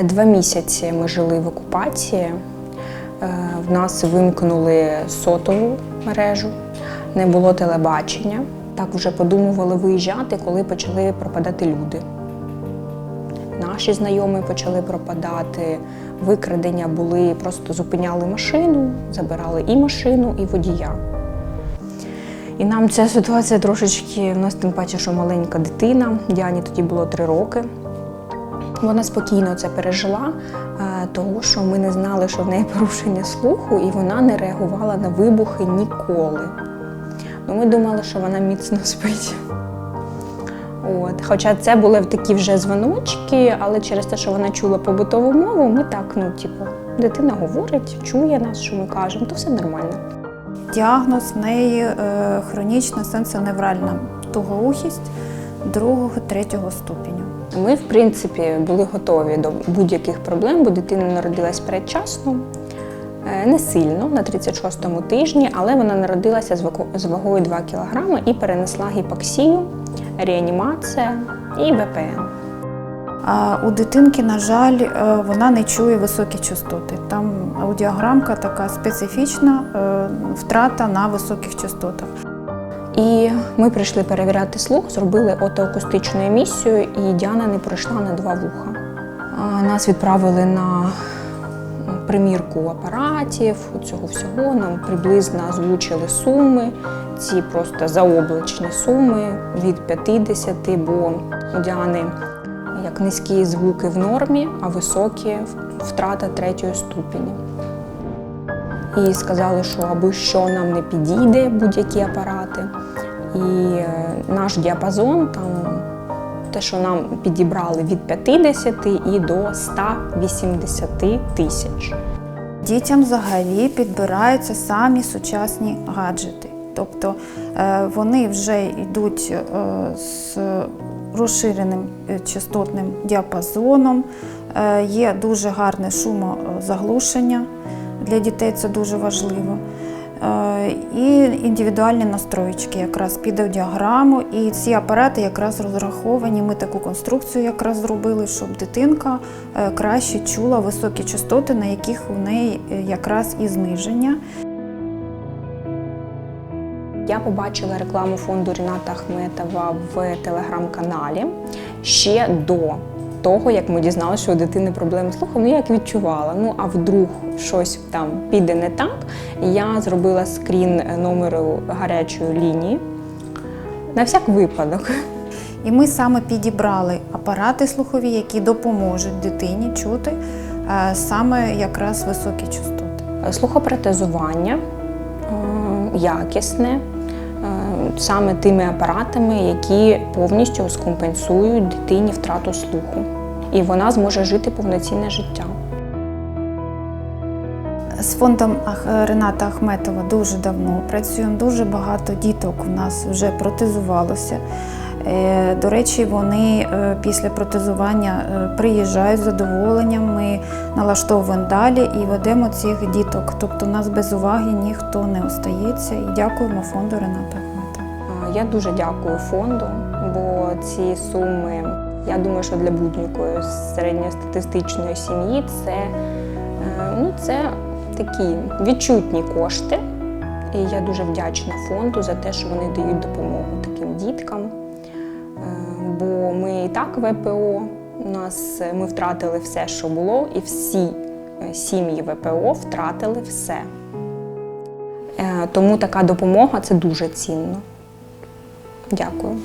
Е, Два місяці ми жили в окупації. Е, В нас вимкнули сотову мережу, не було телебачення. Так вже подумували виїжджати, коли почали пропадати люди. Наші знайомі почали пропадати, викрадення були, просто зупиняли машину, забирали і машину, і водія. І нам ця ситуація трошечки, у нас тим паче, що маленька дитина, Діані тоді було три роки. Вона спокійно це пережила, е, того що ми не знали, що в неї порушення слуху, і вона не реагувала на вибухи ніколи. Ну, ми думали, що вона міцно спить. От. Хоча це були такі вже дзвоночки, але через те, що вона чула побутову мову, ми так, ну, типу, дитина говорить, чує нас, що ми кажемо, то все нормально. Діагноз в неї е, хронічна сенсоневральна тугоухість другого, третього ступеню. Ми, в принципі, були готові до будь-яких проблем, бо дитина народилась передчасно, е, не сильно, на 36-му тижні, але вона народилася з ваго- з вагою 2 кг і перенесла гіпоксію, реанімація і ВПН. А у дитинки, на жаль, е, вона не чує високі частоти. Там аудіограмка така специфічна е, втрата на високих частотах. І ми прийшли перевіряти слух, зробили отоакустичну емісію, і Діана не пройшла на два вуха. Нас відправили на примірку апаратів, цього всього. Нам приблизно озвучили суми, ці просто заоблачні суми від 50, бо у Діани як низькі звуки в нормі, а високі втрата третьої ступені. І сказали, що аби що нам не підійде будь-які апарати. І е, наш діапазон там те, що нам підібрали від 50 і до 180 тисяч. Дітям взагалі підбираються самі сучасні гаджети. Тобто е, вони вже йдуть е, з розширеним частотним діапазоном, є дуже гарне шумозаглушення. Для дітей це дуже важливо. Е, І індивідуальні настроєчки якраз під аудіограму. І ці апарати якраз розраховані. Ми таку конструкцію якраз зробили, щоб дитинка е, краще чула високі частоти, на яких у неї е, якраз і зниження. Я побачила рекламу фонду Ріната Ахметова в телеграм-каналі ще до того, як ми дізналися, що у дитини проблеми з слухом. Ну, я як відчувала. Ну, а вдруг щось там піде не так. Я зробила скрін номеру гарячої лінії на всяк випадок. І ми саме підібрали апарати слухові, які допоможуть дитині чути е, саме якраз високі частоти. Слухопротезування е, якісне, е, саме тими апаратами, які повністю скомпенсують дитині втрату слуху. І вона зможе жити повноцінне життя. З фондом Рената Ахметова дуже давно працюємо. Дуже багато діток у нас вже протезувалося. Е, До речі, вони е, після протезування е, приїжджають з задоволенням. Ми налаштовуємо далі і ведемо цих діток. Тобто, у нас без уваги ніхто не остається. І дякуємо фонду Рената Ахметова. Е, Я дуже дякую фонду, бо ці суми, я думаю, що для будь-якої середньостатистичної сім'ї це, е, ну, це такі відчутні кошти. І я дуже вдячна фонду за те, що вони дають допомогу таким діткам. Е, Бо ми і так ВПО, у нас е, ми втратили все, що було, і всі е, сім'ї ВПО втратили все. Е, Тому така допомога це дуже цінно. Дякую.